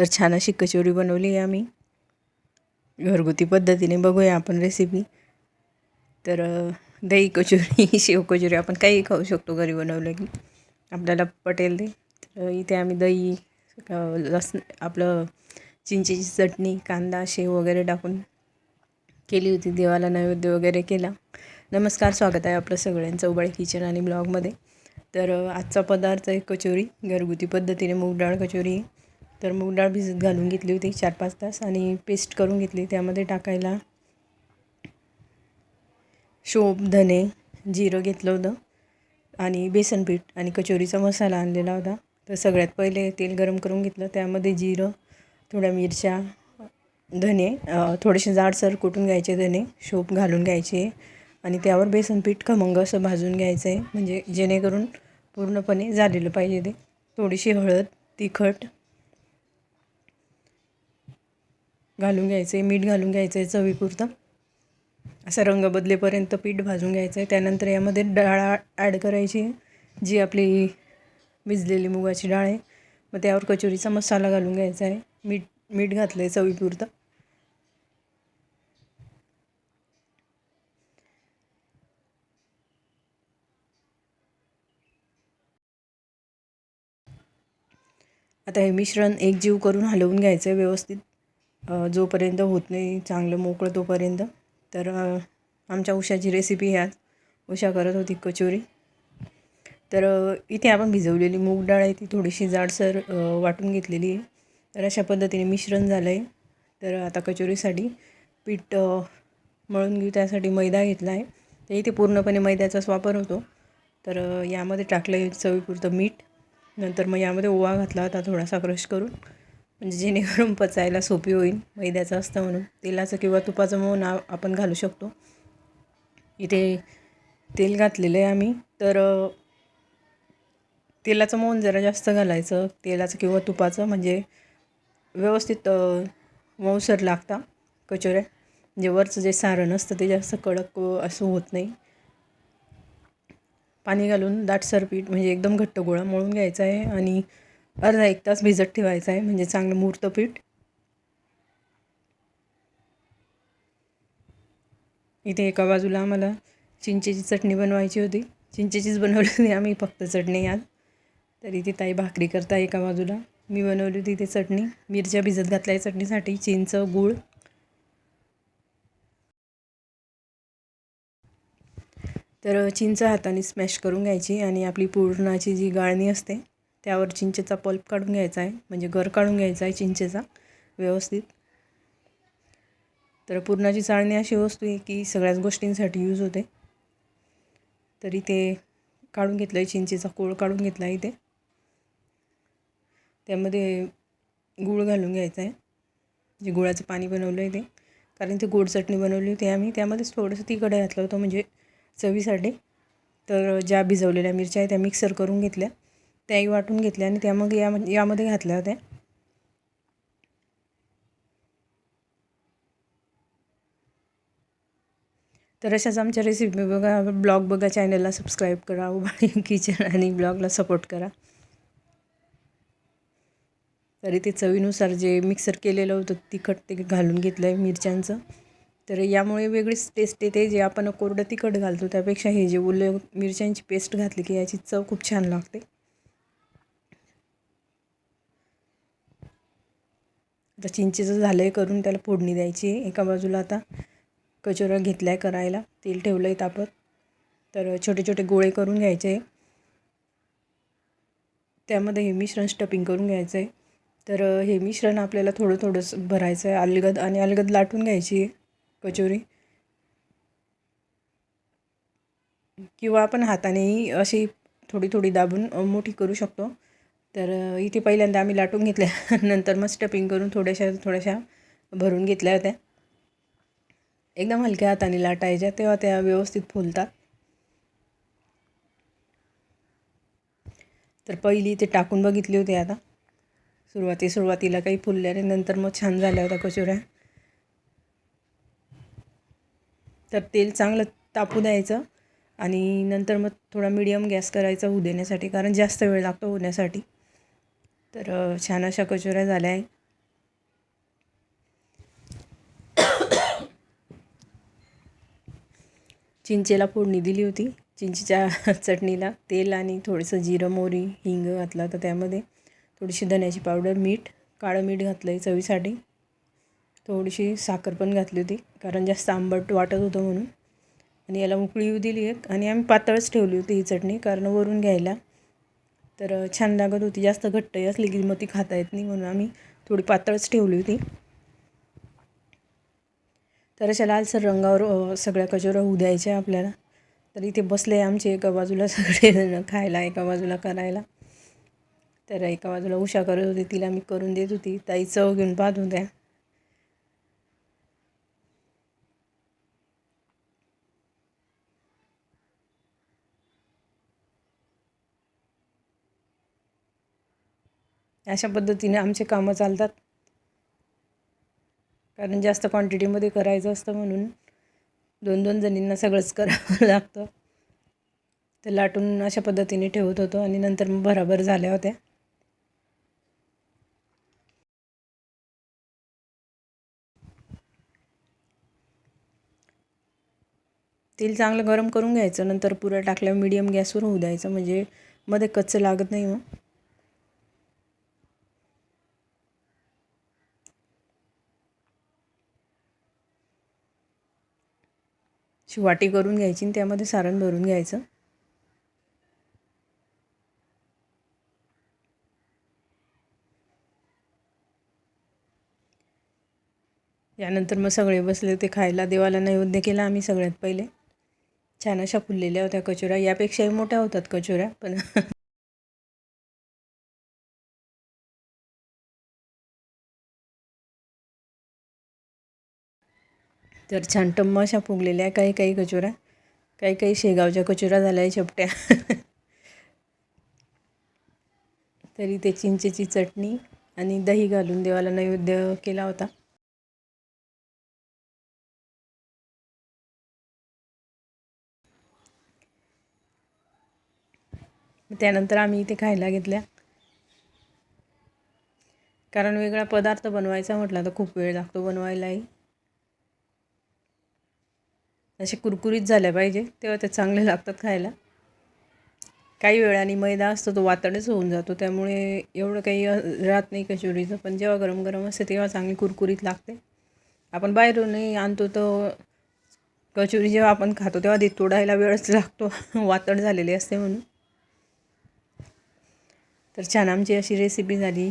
तर छान अशी कचोरी बनवली आहे आम्ही. घरगुती पद्धतीने बघूया आपण रेसिपी तर दही कचोरी शेव कचोरी आपण काही खाऊ शकतो घरी बनवलं की. आपल्याला पटेल ते. तर इथे आम्ही दही लसण लस आपलं चिंचेची चटणी कांदा शेव वगैरे टाकून केली होती. देवाला नैवेद्य वगैरे केला. नमस्कार स्वागत आहे आपलं सगळ्यांचं उबाळे किचन आणि ब्लॉगमध्ये तर आजचा पदार्थ आहे कचोरी. घरगुती पद्धतीने मूग डाळ कचोरी. आहे. तर मूग डाळ भिजत घालून घेतली होती चार पाच तास आणि पेस्ट करून घेतली. त्यामध्ये टाकायला शोप धने जिरं घेतलं होतं आणि बेसन पीठ आणि कचोरीचा मसाला आणलेला होता. तर सगळ्यात पहिले तेल गरम करून घेतलं. त्यामध्ये जिरं थोड्या मिरच्या धने थोडेसे जाडसर कुटून घ्यायचे धने शोप घालून घ्यायचे आणि त्यावर बेसन पीठ खमंग असं भाजून घ्यायचं आहे म्हणजे जेणेकरून पूर्णपणे झालेलं पाहिजे ते. थोडीशी हळद तिखट घालून घ्यायचं आहे मीठ घालून घ्यायचं आहे चवीपुरतं. असा रंग बदलेपर्यंत पीठ भाजून घ्यायचं आहे त्यानंतर यामध्ये डाळ ॲड करायची आहे, जी आपली भिजलेली मुगाची डाळ आहे. मग त्यावर कचोरीचा मसाला घालून घ्यायचा आहे मीठ मीठ घातलं आहे चवीपुरतं. आता हे मिश्रण एकजीव करून हलवून घ्यायचं आहे व्यवस्थित. जोपर्यंत होत नाही चांगलं मोकळं तोपर्यंत. तर आमच्या उषाची रेसिपी ह्यात उषा करत होती कचोरी. तर इथे आपण भिजवलेली मूग डाळ आहे ती थोडीशी जाडसर वाटून घेतलेली आहे. तर अशा पद्धतीने मिश्रण झालं आहे तर आता कचोरीसाठी पीठ मळून घेऊ त्यासाठी मैदा घेतला आहे. तर इथे पूर्णपणे मैद्याचाच वापर होतो. तर यामध्ये टाकलं आहे चवीपुरतं मीठ. नंतर मग यामध्ये ओवा घातला होता थोडासा क्रश करून. म्हणजे जेणेकरून पचायला सोपी होईल मैद्याचं असतं म्हणून. तेलाचं किंवा तुपाचं म्हणून आपण घालू शकतो. इथे तेल घातलेलं आहे आम्ही. तर तेलाचं मोहन जरा जास्त घालायचं. तेलाचं किंवा तुपाचं म्हणजे व्यवस्थित मऊसर लागता कचोऱ्या. म्हणजे वरचं जे सारण असतं ते जास्त कडक असं होत नाही. पाणी घालून दाटसर पीठ म्हणजे एकदम घट्ट गोळा मळून घ्यायचा आहे आणि अर्धा एक तास भिजत ठेवायचं आहे म्हणजे चांगलं मुहूर्त पीठ. इथे एका बाजूला आम्हाला चिंचेची चटणी बनवायची होती. चिंचेचीच बनवली होती आम्ही फक्त चटणी आज तर इथे ताई भाकरी करता एका बाजूला. मी बनवली होती ते चटणी. मिरच्या भिजत घातल्या आहे चटणीसाठी. चिंच गूळ. तर चिंच हाताने स्मॅश करून घ्यायची आणि आपली पूर्णाची जी गाळणी असते त्यावर चिंचेचा पल्प काढून घ्यायचा आहे. म्हणजे गर काढून घ्यायचा आहे चिंचेचा. व्यवस्थित. तर पुरणाची चाळणी अशी वस्तू आहे की सगळ्याच गोष्टींसाठी यूज होते. तरी ते काढून घेतलं आहे चिंचेचा कोळ काढून घेतला आहे इथे. त्यामध्ये गूळ घालून घ्यायचा आहे. जे गुळाचं पाणी बनवलं आहे ते. कारण ते गोड चटणी बनवली होती आम्ही. त्यामध्येच थोडंसं तिखट घातलं होतं. म्हणजे चवीसाठी. तर ज्या भिजवलेल्या मिरच्या आहे त्या मिक्सर करून घेतल्या. त्याही वाटून घेतल्या आणि त्या मग या यामध्ये घातल्या होत्या. तर अशाच आमच्या रेसिपी बघा ब्लॉग बघा चॅनलला सबस्क्राईब करा उभारी किचन आणि ब्लॉगला सपोर्ट करा. तरी ते चवीनुसार जे मिक्सर केलेलं होतं तिखट ते घालून घेतलं आहे मिरच्यांचं. तर यामुळे वेगळीच टेस्ट येते जे आपण कोरडं तिखट घालतो त्यापेक्षा हे जे ओले मिरच्यांची पेस्ट घातली की याची चव खूप छान लागते. आता चिंचेचं झालं आहे करून त्याला फोडणी द्यायची आहे. एका बाजूला आता कचोरा घेतला आहे करायला. तेल ठेवलं आहे तापत. तर छोटे छोटे गोळे करून घ्यायचे. त्यामध्ये हे मिश्रण स्टपिंग करून घ्यायचं आहे तर हे मिश्रण आपल्याला थोडं थोडंसं भरायचं आहे अलगद आणि अलगद लाटून घ्यायची आहे कचोरी. किंवा आपण हातानेही अशी थोडी थोडी दाबून मोठी करू शकतो. तर इथे पहिल्यांदा आम्ही लाटून घेतल्या. नंतर मग स्टपिंग करून थोड्याशा थोड्याशा भरून घेतल्या होत्या. एकदम हलक्या हाताने लाटायच्या तेव्हा त्या व्यवस्थित फुलतात. तर पहिली ते टाकून बघितली होती आता. सुरुवाती सुरुवातीला काही फुलल्या नाही. नंतर मग छान झाल्या होत्या कचोऱ्या. तर तेल चांगलं तापू द्यायचं आणि नंतर मग थोडा मिडियम गॅस करायचा होऊ देण्यासाठी कारण जास्त वेळ लागतो होण्यासाठी. तर छान अशा कचोऱ्या झाल्या आहे चिंचेला फोडणी दिली होती. चिंचेच्या चटणीला तेल आणि थोडंसं जिरं मोरी हिंग घातला तर त्यामध्ये. थोडीशी धण्याची पावडर मीठ काळं मीठ घातलं आहे चवीसाठी. थोडीशी साखर पण घातली होती कारण जास्त आंबट वाटत होतं म्हणून. आणि याला उकळी दिली एक. आणि आम्ही पातळच ठेवली होती ही चटणी कारण वरून घ्यायला तर छान लागत होती. जास्त घट्टही असली की मग ती खाता येत नाही म्हणून आम्ही थोडी पातळच ठेवली होती. तर अशा लालसर रंगावर सगळ्या कचोऱ्या होऊ द्यायच्या आपल्याला. तर इथे बसले आमचे एका बाजूला सगळे खायला एका बाजूला करायला. तर एका बाजूला उषा करत होती. तिला मी करून देत होती. ताई चव घेऊन पाहत होत्या. अशा पद्धतीने आमचे कामं चालतात. कारण जास्त क्वांटिटीमध्ये करायचं असतं म्हणून दोन दोन जणींना सगळंच करावं लागतं. तर लाटून अशा पद्धतीने ठेवत होतो आणि नंतर मग भराभर झाल्या होत्या. तेल चांगलं गरम करून घ्यायचं नंतर पुऱ्या टाकल्यावर मीडियम गॅसवर होऊ द्यायचं म्हणजे मध्ये कच्चं लागत नाही मग अशी वाटी करून घ्यायची आणि त्यामध्ये सारण भरून घ्यायचं. यानंतर मग सगळे बसले ते खायला. देवाला नैवेद्य केला आम्ही सगळ्यात पहिले. छान अशा फुललेल्या होत्या कचोऱ्या. यापेक्षाही मोठ्या होतात कचोऱ्या पण तर छान टम्म अशा फुगलेल्या काही काही कचोऱ्या काही काही शेगावच्या कचोऱ्या झाल्या आहे चपट्या तरी ते चिंचेची चटणी आणि दही घालून देवाला नैवेद्य केला होता. त्यानंतर आम्ही इथे खायला घेतल्या. कारण वेगळा पदार्थ बनवायचा म्हटला तर खूप वेळ लागतो बनवायलाही. असे कुरकुरीत झाल्या पाहिजे तेव्हा ते चांगले लागतात खायला. काही वेळाने मैदा असतो तो वातडच होऊन जातो. त्यामुळे एवढं काही राहत नाही कचोरीचं. पण जेव्हा गरम गरम असते तेव्हा चांगली कुरकुरीत लागते. आपण बाहेरूनही आणतो तर कचोरी जेव्हा आपण खातो तेव्हा ती तोडायला वेळच लागतो. वातड झालेली असते म्हणून. तर छान आमची अशी रेसिपी झाली.